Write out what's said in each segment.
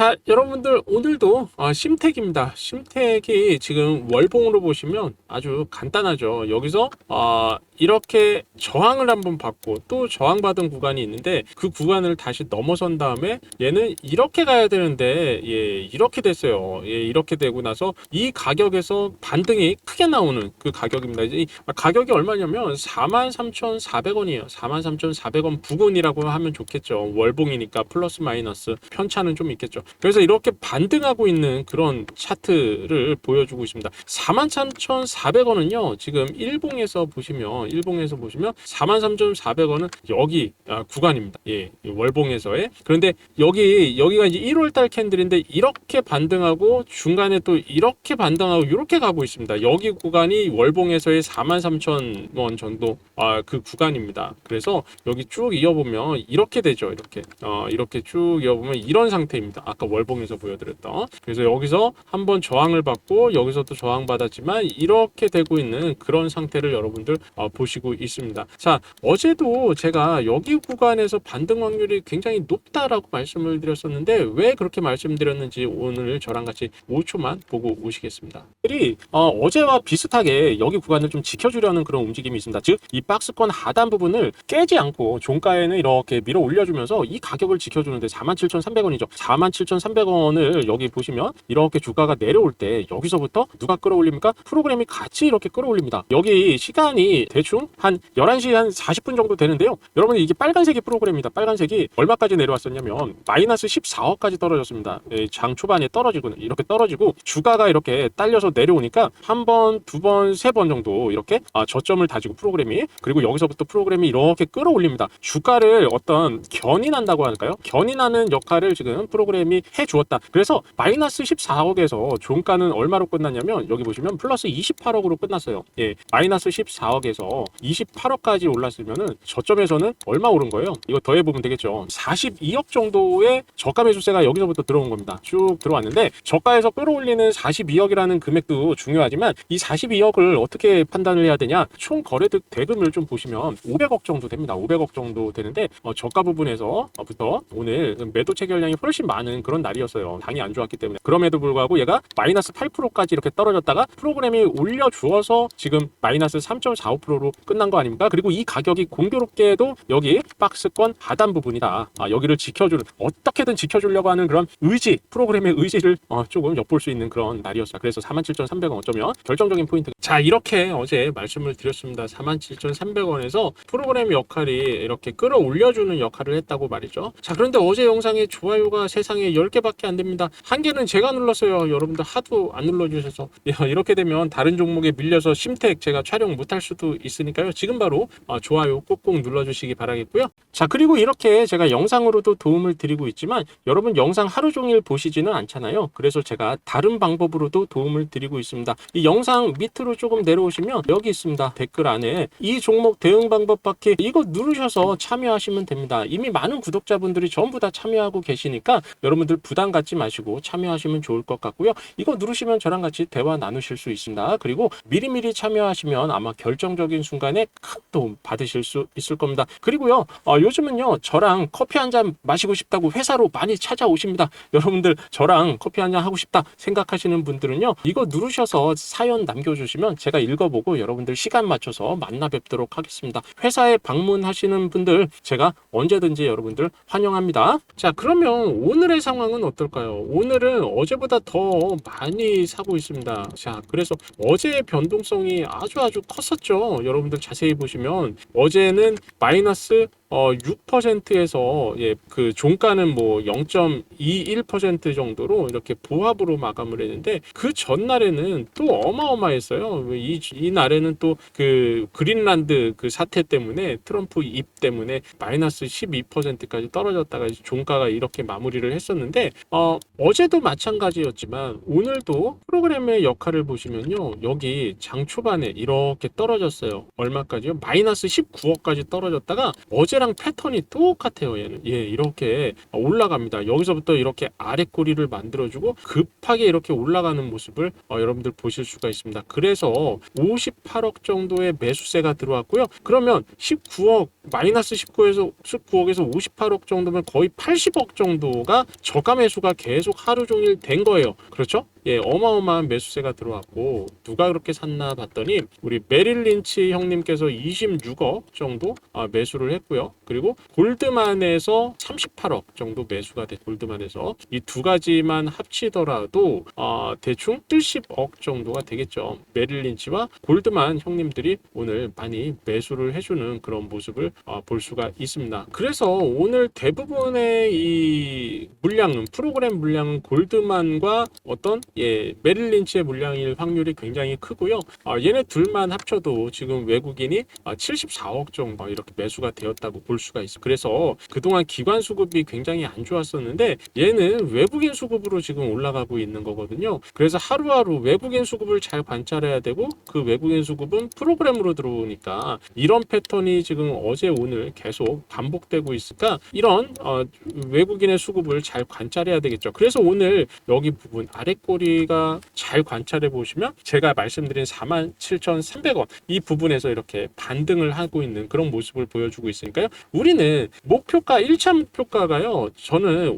자, 여러분들 오늘도 어, 심택입니다. 심택이 지금 월봉으로 보시면 아주 간단하죠. 여기서 어, 이렇게 저항을 한번 받고 또 저항받은 구간이 있는데 그 구간을 다시 넘어선 다음에 얘는 이렇게 가야 되는데 예, 이렇게 됐어요. 예, 이렇게 되고 나서 이 가격에서 반등이 크게 나오는 그 가격입니다. 이 가격이 얼마냐면 43,400원이에요. 43,400원 부근이라고 하면 좋겠죠. 월봉이니까 플러스 마이너스 편차는 좀 있겠죠. 그래서 이렇게 반등하고 있는 그런 차트를 보여주고 있습니다. 43,400원은요. 지금 일봉에서 보시면 일봉에서 보시면 43,400원은 여기 아, 구간입니다. 예, 이 월봉에서의 그런데 여기 여기가 이제 1월달 캔들인데 이렇게 반등하고 중간에 또 이렇게 반등하고 이렇게 가고 있습니다. 여기 구간이 월봉에서의 43,000원 정도 아, 그 구간입니다. 그래서 여기 쭉 이어보면 이렇게 되죠. 이렇게 어, 이렇게 쭉 이어보면 이런 상태입니다. 아까 월봉에서 보여드렸던 그래서 여기서 한번 저항을 받고 여기서 또 저항 받았지만 이렇게 되고 있는 그런 상태를 여러분들 어, 보시고 있습니다. 자 어제도 제가 여기 구간에서 반등 확률이 굉장히 높다라고 말씀을 드렸었는데 왜 그렇게 말씀드렸는지 오늘 저랑 같이 5초만 보고 오시겠습니다. 이 어, 어제와 비슷하게 여기 구간을 좀 지켜주려는 그런 움직임이 있습니다. 즉 이 박스권 하단 부분을 깨지 않고 종가에는 이렇게 밀어 올려주면서 이 가격을 지켜주는데 47,300원이죠. 47,300원을 여기 보시면 이렇게 주가가 내려올 때 여기서부터 누가 끌어올립니까? 프로그램이 같이 이렇게 끌어올립니다. 여기 시간이 대충 한 11시 한 40분 정도 되는데요. 여러분 이게 빨간색이 프로그램입니다. 빨간색이 얼마까지 내려왔었냐면 마이너스 14억까지 떨어졌습니다. 예, 장 초반에 떨어지고 이렇게 떨어지고 주가가 이렇게 딸려서 내려오니까 한 번, 두 번, 세 번 정도 이렇게 아, 저점을 다지고 프로그램이 그리고 여기서부터 프로그램이 이렇게 끌어올립니다. 주가를 어떤 견인한다고 할까요? 견인하는 역할을 지금 프로그램이 해 주었다. 그래서 마이너스 14억에서 종가는 얼마로 끝났냐면 여기 보시면 플러스 28억으로 끝났어요. 예, 마이너스 14억에서 28억까지 올랐으면은 저점에서는 얼마 오른 거예요? 이거 더해보면 되겠죠. 42억 정도의 저가 매수세가 여기서부터 들어온 겁니다. 쭉 들어왔는데 저가에서 끌어올리는 42억이라는 금액도 중요하지만 이 42억을 어떻게 판단을 해야 되냐? 총 거래 득 대금을 좀 보시면 500억 정도 됩니다. 500억 정도 되는데 어, 저가 부분에서부터 오늘 매도 체결량이 훨씬 많은 그런 날이었어요. 당이 안 좋았기 때문에 그럼에도 불구하고 얘가 마이너스 8%까지 이렇게 떨어졌다가 프로그램이 올려주어서 지금 마이너스 3.45%로 끝난 거 아닙니까? 그리고 이 가격이 공교롭게도 여기 박스권 하단 부분이다. 아, 여기를 지켜주는 어떻게든 지켜주려고 하는 그런 의지 프로그램의 의지를 어, 조금 엿볼 수 있는 그런 날이었어요. 그래서 47,300원 어쩌면 결정적인 포인트. 자 이렇게 어제 말씀을 드렸습니다. 47,300원에서 프로그램 역할이 이렇게 끌어올려주는 역할을 했다고 말이죠. 자 그런데 어제 영상에 좋아요가 세상에 10개밖에 안 됩니다. 한 개는 제가 눌렀어요. 여러분들 하도 안 눌러주셔서 야, 이렇게 되면 다른 종목에 밀려서 심택 제가 촬영 못할 수도 있 으니까요. 지금 바로 어, 좋아요 꼭꼭 눌러주시기 바라겠고요. 자 그리고 이렇게 제가 영상으로도 도움을 드리고 있지만 여러분 영상 하루 종일 보시지는 않잖아요. 그래서 제가 다른 방법으로도 도움을 드리고 있습니다. 이 영상 밑으로 조금 내려오시면 여기 있습니다. 댓글 안에 이 종목 대응 방법 받기 이거 누르셔서 참여하시면 됩니다. 이미 많은 구독자분들이 전부 다 참여하고 계시니까 여러분들 부담 갖지 마시고 참여하시면 좋을 것 같고요. 이거 누르시면 저랑 같이 대화 나누실 수 있습니다. 그리고 미리미리 참여하시면 아마 결정적인 순간에 큰 도움 받으실 수 있을 겁니다. 그리고요, 어, 요즘은요, 저랑 커피 한 잔 마시고 싶다고 회사로 많이 찾아오십니다. 여러분들 저랑 커피 한 잔 하고 싶다 생각하시는 분들은요, 이거 누르셔서 사연 남겨주시면 제가 읽어보고 여러분들 시간 맞춰서 만나 뵙도록 하겠습니다. 회사에 방문하시는 분들 제가 언제든지 여러분들 환영합니다. 자, 그러면 오늘의 상황은 어떨까요? 오늘은 어제보다 더 많이 사고 있습니다. 자, 그래서 어제의 변동성이 아주 아주 컸었죠. 여러분들 자세히 보시면 어제는 마이너스 어, 6%에서 예, 그 종가는 뭐 0.21% 정도로 이렇게 보합으로 마감을 했는데 그 전날에는 또 어마어마했어요. 이, 이 날에는 또 그 그린란드 그 사태 때문에 트럼프 입 때문에 마이너스 12%까지 떨어졌다가 종가가 이렇게 마무리를 했었는데 어, 어제도 마찬가지였지만 오늘도 프로그램의 역할을 보시면요. 여기 장 초반에 이렇게 떨어졌어요. 얼마까지요? 마이너스 19억까지 떨어졌다가 어제 어제랑 패턴이 똑같아요. 얘는 예 이렇게 올라갑니다. 여기서부터 이렇게 아래 꼬리를 만들어주고 급하게 이렇게 올라가는 모습을 어, 여러분들 보실 수가 있습니다. 그래서 58억 정도의 매수세가 들어왔고요. 그러면 19억 마이너스 19에서 19억에서 58억 정도면 거의 80억 정도가 저가 매수가 계속 하루 종일 된 거예요. 그렇죠? 예, 어마어마한 매수세가 들어왔고 누가 그렇게 샀나 봤더니 우리 메릴 린치 형님께서 26억 정도 아, 매수를 했고요. 그리고 골드만에서 38억 정도 매수가 돼 골드만에서 이 두 가지만 합치더라도 아, 대충 70억 정도가 되겠죠. 메릴 린치와 골드만 형님들이 오늘 많이 매수를 해주는 그런 모습을 아, 볼 수가 있습니다. 그래서 오늘 대부분의 이 물량은 프로그램 물량은 골드만과 어떤 예 메릴 린치의 물량일 확률이 굉장히 크고요. 아, 얘네 둘만 합쳐도 지금 외국인이 아, 74억 정도 이렇게 매수가 되었다고 볼 수가 있어. 그래서 그동안 기관 수급이 굉장히 안 좋았었는데 얘는 외국인 수급으로 지금 올라가고 있는 거거든요. 그래서 하루하루 외국인 수급을 잘 관찰해야 되고 그 외국인 수급은 프로그램으로 들어오니까 이런 패턴이 지금 어제 오늘 계속 반복되고 있으니까 이런 어, 외국인의 수급을 잘 관찰해야 되겠죠. 그래서 오늘 여기 부분 아래 꼬리 가 잘 관찰해 보시면 제가 말씀드린 47,300원 이 부분에서 이렇게 반등을 하고 있는 그런 모습을 보여주고 있으니까요. 우리는 목표가 1차 목표가가요. 저는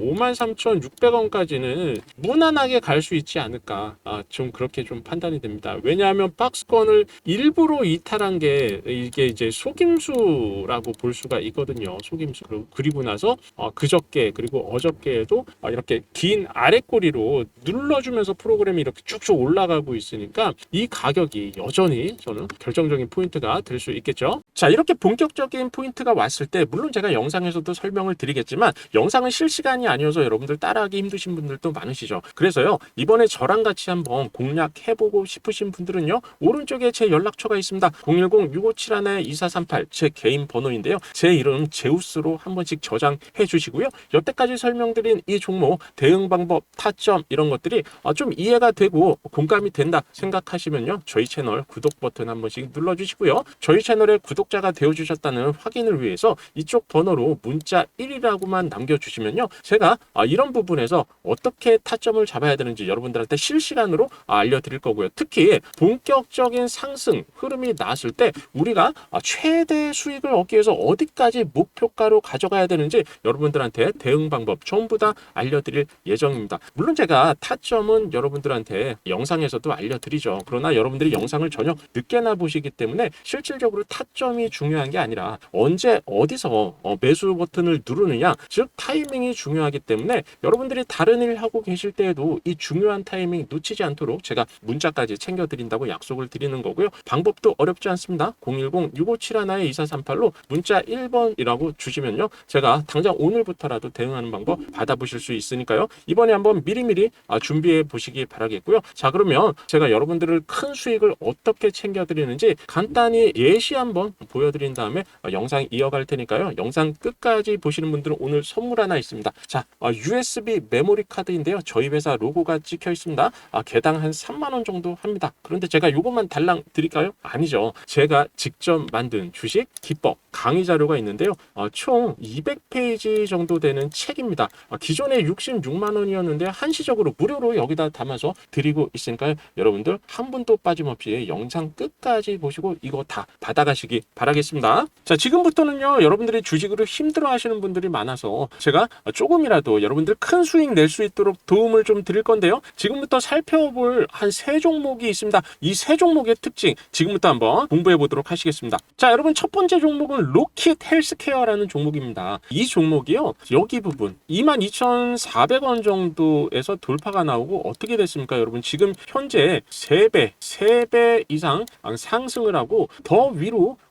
53,600원까지는 무난하게 갈 수 있지 않을까. 아, 좀 그렇게 좀 판단이 됩니다. 왜냐하면 박스권을 일부러 이탈한 게 이게 이제 속임수라고 볼 수가 있거든요. 속임수. 그리고- 나서 어, 그저께 그리고 어저께에도 어, 이렇게 긴 아래꼬리로 눌러주면서 프로그램이 이렇게 쭉쭉 올라가고 있으니까 이 가격이 여전히 저는 결정적인 포인트가 될 수 있겠죠. 자, 이렇게 본격적인 포인트가 왔을 때 물론 제가 영상에서도 설명을 드리겠지만 영상은 실시간이 아니어서 여러분들 따라하기 힘드신 분들도 많으시죠. 그래서요. 이번에 저랑 같이 한번 공략해보고 싶으신 분들은요. 오른쪽에 제 연락처가 있습니다. 010-6571-2438 제 개인 번호인데요. 제 이름 제우스로 한 번씩 저장해 주시고요. 여태까지 설명드린 이 종목 대응 방법, 타점 이런 것들이 아, 좀 이해가 되고 공감이 된다 생각하시면요. 저희 채널 구독 버튼 한 번씩 눌러주시고요. 저희 채널에 구독자가 되어주셨다는 확인을 위해서 이쪽 번호로 문자 1이라고만 남겨주시면요. 제가 아, 이런 부분에서 어떻게 타점을 잡아야 되는지 여러분들한테 실시간으로 아, 알려드릴 거고요. 특히 본격적인 상승 흐름이 나왔을 때 우리가 아, 최대 수익을 얻기 위해서 어디까지 목표가로 가져가야 되는지 여러분들한테 대응 방법 전부 다 알려드릴 예정입니다. 물론 제가 타점은 여러분들한테 영상에서도 알려드리죠. 그러나 여러분들이 영상을 전혀 늦게나 보시기 때문에 실질적으로 타점이 중요한 게 아니라 언제 어디서 어, 매수 버튼을 누르느냐 즉 타이밍이 중요하기 때문에 여러분들이 다른 일 하고 계실 때에도 이 중요한 타이밍 놓치지 않도록 제가 문자까지 챙겨드린다고 약속을 드리는 거고요. 방법도 어렵지 않습니다. 010-6571-2438로 문자 1번이라고 주시면요. 제가 당장 오늘부터라도 대응하는 방법 받아보실 수 있으니까요. 이번에 한번 미리미리 아, 준비해 보시 기 바라겠고요. 자 그러면 제가 여러분들을 큰 수익을 어떻게 챙겨드리는지 간단히 예시 한번 보여드린 다음에 어, 영상 이어갈 테니까요. 영상 끝까지 보시는 분들은 오늘 선물 하나 있습니다. 자 어, USB 메모리 카드인데요. 저희 회사 로고가 찍혀 있습니다. 아, 개당 한 3만 원 정도 합니다. 그런데 제가 이것만 달랑 드릴까요? 아니죠. 제가 직접 만든 주식 기법 강의 자료가 있는데요. 어, 총 200페이지 정도 되는 책입니다. 어, 기존에 66만 원이었는데 한시적으로 무료로 여기다 담아서 드리고 있으니까요. 여러분들 한 분도 빠짐없이 영상 끝까지 보시고 이거 다 받아가시기 바라겠습니다. 자, 지금부터는요. 여러분들이 주식으로 힘들어 하시는 분들이 많아서 제가 조금이라도 여러분들 큰 수익 낼 수 있도록 도움을 좀 드릴 건데요. 지금부터 살펴볼 한 세 종목이 있습니다. 이 세 종목의 특징 지금부터 한번 공부해 보도록 하시겠습니다. 자, 여러분 첫 번째 종목은 로킷 헬스케어라는 종목입니다. 이 종목이요. 여기 부분 22,400원 정도에서 돌파가 나오고 어떻게 됐습니까, 여러분? 지금 현재 3배, 3배 이상 상승을 하고 더 위로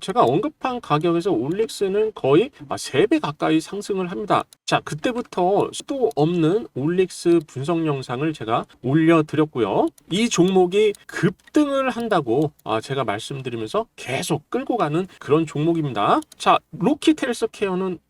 제가 언급한 가격에서 올릭스는 거의 3배 가까이 상승을 합니다. 자, 그때부터 수도 없는 올릭스 분석 영상을 제가 올려드렸고요. 이 종목이 급등을 한다고 아, 제가 말씀드리면서 계속 끌고 가는 그런 종목입니다. 자, 로키트 헬스케어는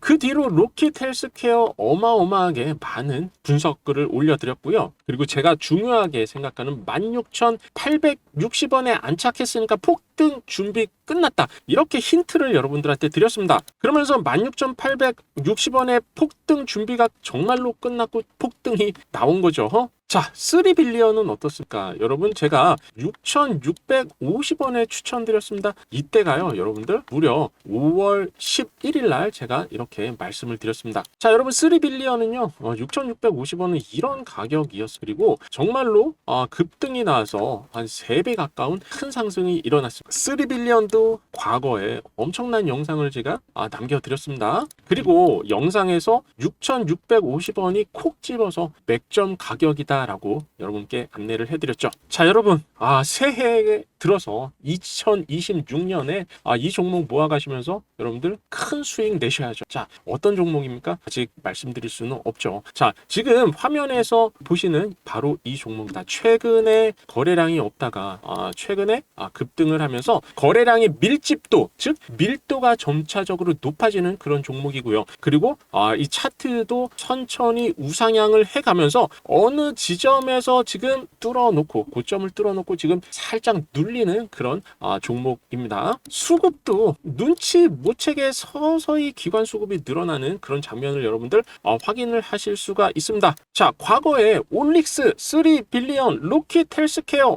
그 뒤로 로켓 헬스케어 어마어마하게 많은 분석글을 올려드렸고요. 그리고 제가 중요하게 생각하는 16,860원에 안착했으니까 폭등 준비 끝났다. 이렇게 힌트를 여러분들한테 드렸습니다. 그러면서 16,860원의 폭등 준비가 정말로 끝났고 폭등이 나온 거죠. 자, 3빌리언은 어떻습니까? 여러분, 제가 6,650원에 추천드렸습니다. 이때가요, 여러분들, 무려 5월 11일 날 제가 이렇게 말씀을 드렸습니다. 자, 여러분, 3빌리언은요, 어, 6,650원은 이런 가격이었어요. 그리고 정말로 어, 급등이 나와서 한 3배 가까운 큰 상승이 일어났습니다. 3빌리언도 과거에 엄청난 영상을 제가 아, 남겨드렸습니다. 그리고 영상에서 6,650원이 콕 집어서 맥점 가격이다. 라고 여러분께 안내를 해드렸죠. 자, 여러분, 아, 새해에 들어서 2026년에 아, 이 종목 모아가시면서 여러분들 큰 수익 내셔야죠. 자, 어떤 종목입니까? 아직 말씀드릴 수는 없죠. 자, 지금 화면에서 보시는 바로 이 종목이다. 최근에 거래량이 없다가 아, 최근에 아, 급등을 하면서 거래량의 밀집도, 즉 밀도가 점차적으로 높아지는 그런 종목이고요. 그리고 아, 이 차트도 천천히 우상향을 해가면서 어느 지점에서 지금 뚫어놓고 고점을 뚫어놓고 지금 살짝 눌 리는 그런 아, 종목입니다. 수급도 눈치 못 채게 서서히 기관 수급이 늘어나는 그런 장면을 여러분들 어, 확인을 하실 수가 있습니다. 자, 과거에 올릭스, 3빌리언, 로킷 헬스케어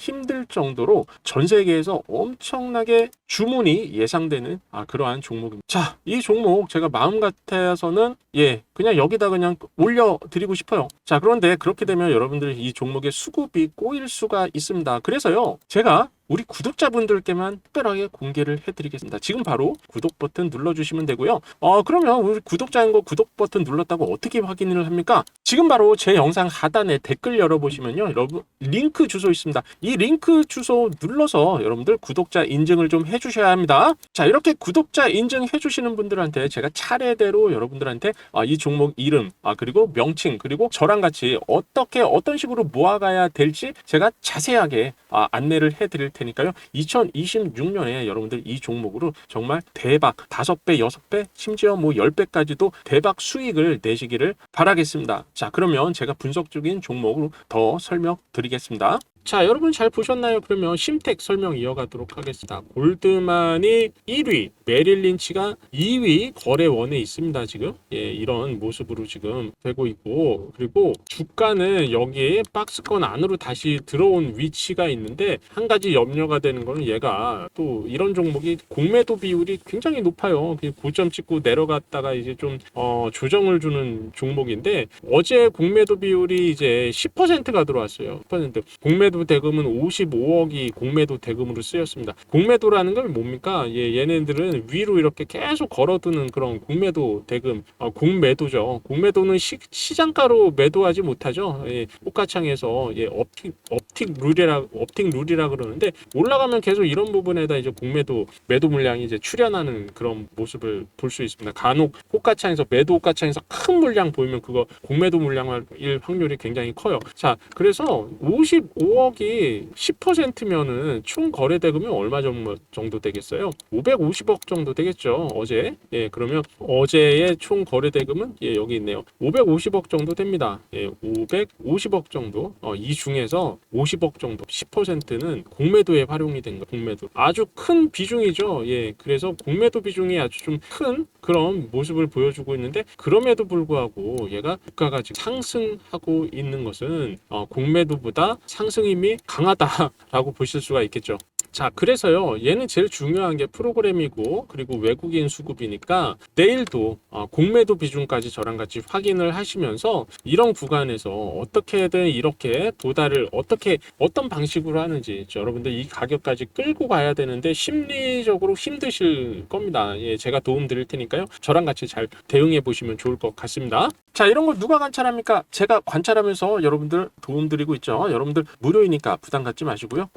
힘들 정도로 전 세계에서 엄청나게 주문이 예상되는 아, 그러한 종목입니다. 자, 이 종목 제가 마음 같아서는 예, 그냥 여기다 그냥 올려드리고 싶어요. 자, 그런데 그렇게 되면 여러분들 이 종목의 수급이 꼬일 수가 있습니다. 그래서요, 제가 우리 구독자분들께만 특별하게 공개를 해드리겠습니다. 지금 바로 구독 버튼 눌러주시면 되고요. 어, 그러면 우리 구독자인 거 구독 버튼 눌렀다고 어떻게 확인을 합니까? 지금 바로 제 영상 하단에 댓글 열어보시면요. 여러분, 링크 주소 있습니다. 이 링크 주소 눌러서 여러분들 구독자 인증을 좀 해주셔야 합니다. 자, 이렇게 구독자 인증 해주시는 분들한테 제가 차례대로 여러분들한테 아, 이 종목 이름, 아, 그리고 명칭, 그리고 저랑 같이 어떻게, 어떤 식으로 모아가야 될지 제가 자세하게 아, 안내를 해드릴 테니 까요. 2026년에 여러분들 이 종목으로 정말 대박 5배, 6배, 심지어 뭐 10배까지도 대박 수익을 내시기를 바라겠습니다. 자, 그러면 제가 분석적인 종목으로 더 설명드리겠습니다. 자, 여러분 잘 보셨나요? 그러면 심택 설명 이어가도록 하겠습니다. 골드만이 1위, 메릴 린치가 2위 거래원에 있습니다. 지금 예, 이런 모습으로 지금 되고 있고 그리고 주가는 여기에 박스권 안으로 다시 들어온 위치가 있는데 한 가지 염려가 되는 거는 얘가 또 이런 종목이 공매도 비율이 굉장히 높아요. 그 고점 찍고 내려갔다가 이제 좀 어, 조정을 주는 종목인데 어제 공매도 비율이 이제 10%가 들어왔어요. 10% 공매 도 대금은 55억이 공매도 대금으로 쓰였습니다. 공매도라는 건 뭡니까? 예, 얘네들은 위로 이렇게 계속 걸어두는 그런 공매도 대금, 어, 공매도죠. 공매도는 시, 시장가로 매도하지 못하죠. 예, 호가창에서 예, 업틱 업틱 룰이라 업틱 룰이라 그러는데 올라가면 계속 이런 부분에다 이제 공매도 매도 물량이 이제 출현하는 그런 모습을 볼 수 있습니다. 간혹 호가창에서 매도 호가창에서 큰 물량 보이면 그거 공매도 물량일 확률이 굉장히 커요. 자, 그래서 55억 이 10%면은 총 거래 대금이 얼마 정도 되겠어요? 550억 정도 되겠죠. 어제. 예, 그러면 어제의 총 거래 대금은 예, 여기 있네요. 550억 정도 됩니다. 예, 550억 정도. 어, 이 중에서 50억 정도, 10%는 공매도에 활용이 된 거. 공매도. 아주 큰 비중이죠. 예, 그래서 공매도 비중이 아주 좀 큰 그런 모습을 보여주고 있는데 그럼에도 불구하고 얘가 주가가 지금 상승하고 있는 것은 어, 공매도보다 상승 힘이 강하다라고 보실 수가 있겠죠. 자, 그래서요, 얘는 제일 중요한 게 프로그램이고, 그리고 외국인 수급이니까, 내일도 어, 공매도 비중까지 저랑 같이 확인을 하시면서, 이런 구간에서 어떻게든 이렇게 도달을 어떻게, 어떤 방식으로 하는지, 여러분들 이 가격까지 끌고 가야 되는데, 심리적으로 힘드실 겁니다. 예, 제가 도움 드릴 테니까요, 저랑 같이 잘 대응해 보시면 좋을 것 같습니다. 자, 이런 걸 누가 관찰합니까? 제가 관찰하면서 여러분들 도움 드리고 있죠. 여러분들 무료이니까 부담 갖지 마시고요.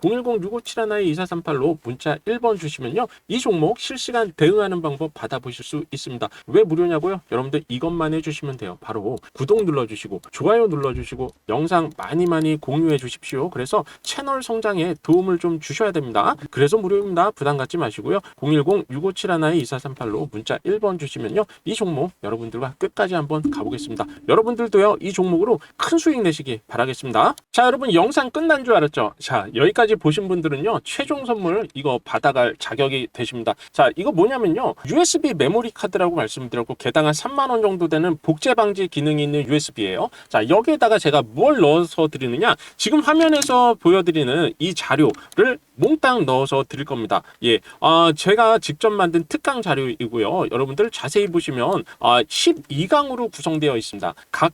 010-6571-2438로 문자 1번 주시면요. 이 종목 실시간 대응하는 방법 받아보실 수 있습니다. 왜 무료냐고요? 여러분들 이것만 해주시면 돼요. 바로 구독 눌러주시고 좋아요 눌러주시고 영상 많이 많이 공유해 주십시오. 그래서 채널 성장에 도움을 좀 주셔야 됩니다. 그래서 무료입니다. 부담 갖지 마시고요. 010-6571-2438로 문자 1번 주시면요. 이 종목 여러분들과 끝까지 한번 가보겠습니다. 여러분들도요. 이 종목으로 큰 수익 내시기 바라겠습니다. 자 여러분 영상 끝난 줄 알았죠? 자 여기까지 보신 분들은요. 최종 선물 이거 받아갈 자격이 되십니다. 자 이거 뭐냐면요. USB 메모리 카드라고 말씀드렸고 개당 한 3만 원 정도 되는 복제 방지 기능이 있는 USB예요. 자 여기에다가 제가 뭘 넣어서 드리느냐? 지금 화면에서 보여드리는 이 자료를 몽땅 넣어서 드릴 겁니다. 예, 아, 제가 직접 만든 특강 자료이고요. 여러분들 자세히 보시면 아, 12강으로 구성되어 있습니다. 각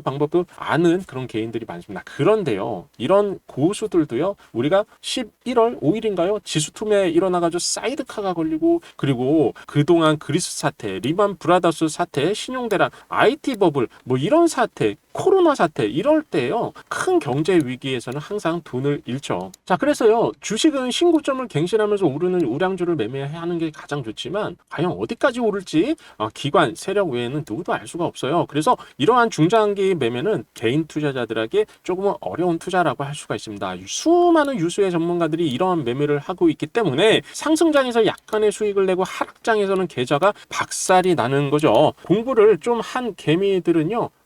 하는 방법도 아는 그런 개인들이 많습니다. 그런데요, 이런 고수들도요, 우리가 11월 5일인가요? 지수 투매 일어나가지고 사이드카가 걸리고 그리고 그동안 그리스 사태, 리만 브라더스 사태, 신용대란, IT 버블 뭐 이런 사태 코로나 사태 이럴 때요 큰 경제 위기에서는 항상 돈을 잃죠. 자 그래서요 주식은 신고점을 갱신하면서 오르는 우량주를 매매하는 게 가장 좋지만 과연 어디까지 오를지 어, 기관 세력 외에는 누구도 알 수가 없어요. 그래서 이러한 중장기 매매는 개인 투자자들에게 조금은 어려운 투자라고 할 수가 있습니다. 수많은 유수의 전문가들이 이러한 매매를 하고 있기 때문에 상승장에서 약간의 수익을 내고 하락장에서는 계좌가 박살이 나는 거죠. 공부를 좀 한 개미들은요.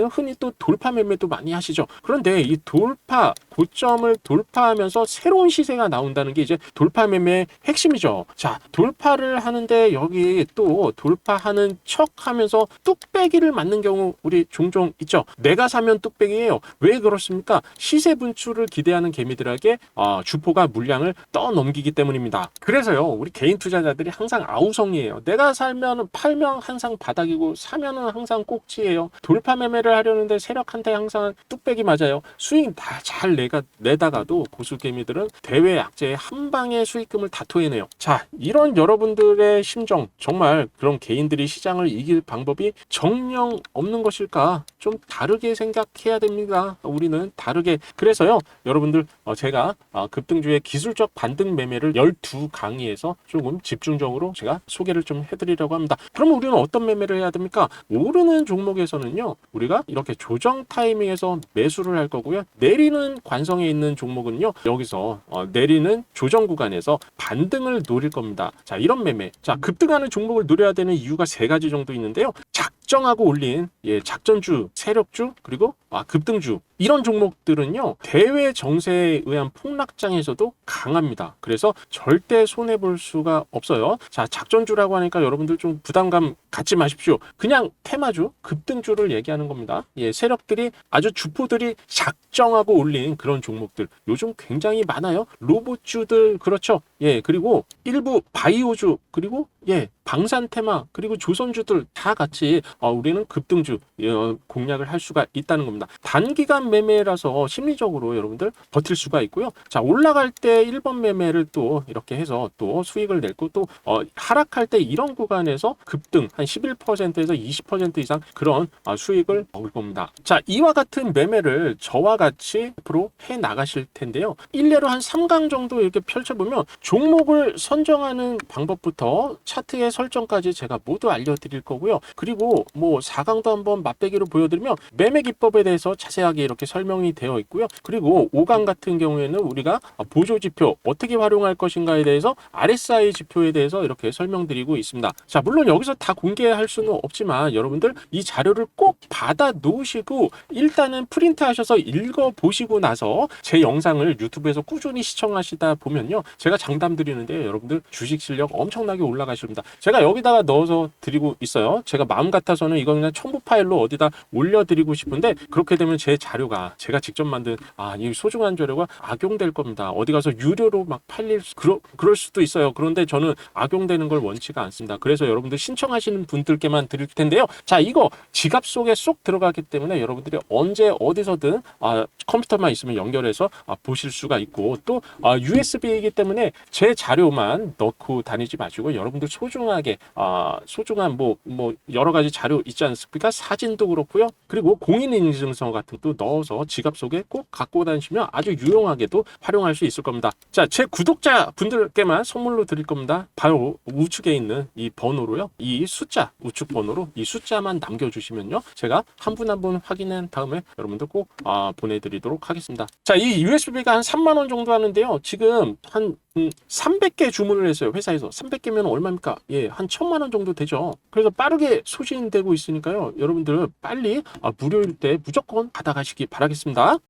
는 흔히 또 돌파 매매도 많이 하시죠. 그런데 이 돌파 고점을 돌파하면서 새로운 시세가 나온다는 게 이제 돌파 매매의 핵심이죠. 자, 돌파를 하는데 여기 또 돌파하는 척 하면서 뚝배기를 맞는 경우 우리 종종 있죠. 내가 사면 뚝배기예요. 왜 그렇습니까? 시세 분출을 기대하는 개미들에게 어, 주포가 물량을 떠넘기기 때문입니다. 그래서요, 우리 개인 투자자들이 항상 아우성이에요. 내가 살면 팔면 항상 바닥이고 사면은 항상 꼭지예요. 돌파 매매를 하려는데 세력한테 항상 뚝배기 맞아요. 수익 다 잘 내가 내다가도 고수 개미들은 대외 약재에 한 방에 수익금을 다 토해내요. 자, 이런 여러분들의 심정 정말 그런 개인들이 시장을 이길 방법이 정령 없는 것일까? 좀 다르게 생각해야 됩니다. 우리는 다르게 그래서요, 여러분들 어, 제가 어, 급등주의 기술적 반등 매매를 12 강의에서 조금 집중적으로 제가 소개를 좀 해드리려고 합니다. 그러면 우리는 어떤 매매를 해야 됩니까? 오르는 종목에서는요, 우리가 이렇게 조정 타이밍에서 매수를 할 거고요. 내리는 관 성에 있는 종목은요, 여기서 어, 내리는 조정 구간에서 반등을 노릴 겁니다. 자, 이런 매매. 자, 급등하는 종목을 노려야 되는 이유가 세 가지 정도 있는데요. 작정하고 올린 예, 작전주, 세력주, 그리고 아, 급등주 이런 종목들은요 대외 정세에 의한 폭락장에서도 강합니다. 그래서 절대 손해 볼 수가 없어요. 자 작전주라고 하니까 여러분들 좀 부담감 갖지 마십시오. 그냥 테마주, 급등주를 얘기하는 겁니다. 예, 세력들이 아주 주포들이 작정하고 올린 그런 종목들 요즘 굉장히 많아요. 로봇주들 그렇죠. 예, 그리고 일부 바이오주 그리고 예, 방산 테마 그리고 조선주들 다 같이 어, 우리는 급등주 어, 공략을 할 수가 있다는 겁니다. 단기간 매매라서 심리적으로 여러분들 버틸 수가 있고요. 자 올라갈 때 1번 매매를 또 이렇게 해서 또 수익을 냈고 또 어, 하락할 때 이런 구간에서 급등 한 11%에서 20% 이상 그런 어, 수익을 먹을 겁니다. 자 이와 같은 매매를 저와 같이 앞으로 해 나가실 텐데요. 일례로 한 3강 정도 이렇게 펼쳐보면 종목을 선정하는 방법부터 차트의 설정까지 제가 모두 알려드릴 거고요. 그리고 뭐 4강도 한번 맛배기로 보여드리면 매매 기법에 대해서 자세하게 이렇게 설명이 되어 있고요. 그리고 5강 같은 경우에는 우리가 보조 지표 어떻게 활용할 것인가에 대해서 RSI 지표에 대해서 이렇게 설명드리고 있습니다. 자, 물론 여기서 다 공개할 수는 없지만 여러분들 이 자료를 꼭 받아 놓으시고 일단은 프린트 하셔서 읽어 보시고 나서 제 영상을 유튜브에서 꾸준히 시청하시다 보면요. 제가 장담 드리는데 여러분들 주식 실력 엄청나게 올라가십니다. 제가 여기다가 넣어서 드리고 있어요. 제가 마음 같아서는 이거 그냥 첨부 파일로 어디다 올려 드리고 싶은데 그렇게 되면 제 자료 가 제가 직접 만든 아 이 소중한 자료가 악용될 겁니다. 어디 가서 유료로 막 팔릴 수, 그러, 그럴 수도 있어요. 그런데 저는 악용되는 걸 원치가 않습니다. 그래서 여러분들 신청하시는 분들께만 드릴 텐데요. 자 이거 지갑 속에 쏙 들어가기 때문에 여러분들이 언제 어디서든 아, 컴퓨터만 있으면 연결해서 아, 보실 수가 있고 또 아, USB이기 때문에 제 자료만 넣고 다니지 마시고 여러분들 소중하게 아, 소중한 뭐뭐 여러 가지 자료 있지 않습니까? 사진도 그렇고요. 그리고 공인인증서 같은 것도 넣어 서 지갑 속에 꼭 갖고 다니시면 아주 유용하게도 활용할 수 있을 겁니다. 자, 제 구독자 분들께만 선물로 드릴 겁니다. 바로 우측에 있는 이 번호로요. 이 숫자 우측 번호로 이 숫자만 남겨주시면요. 제가 한 분 한 분 확인한 다음에 여러분들 꼭 아, 보내드리도록 하겠습니다. 자, 이 USB가 한 3만 원 정도 하는데요. 지금 한 음, 300개 주문을 했어요. 회사에서. 300개면 얼마입니까? 예, 예, 한 천만 원 정도 되죠. 그래서 빠르게 소진되고 있으니까요. 여러분들 빨리 아, 무료일 때 무조건 받아가시기 바라겠습니다.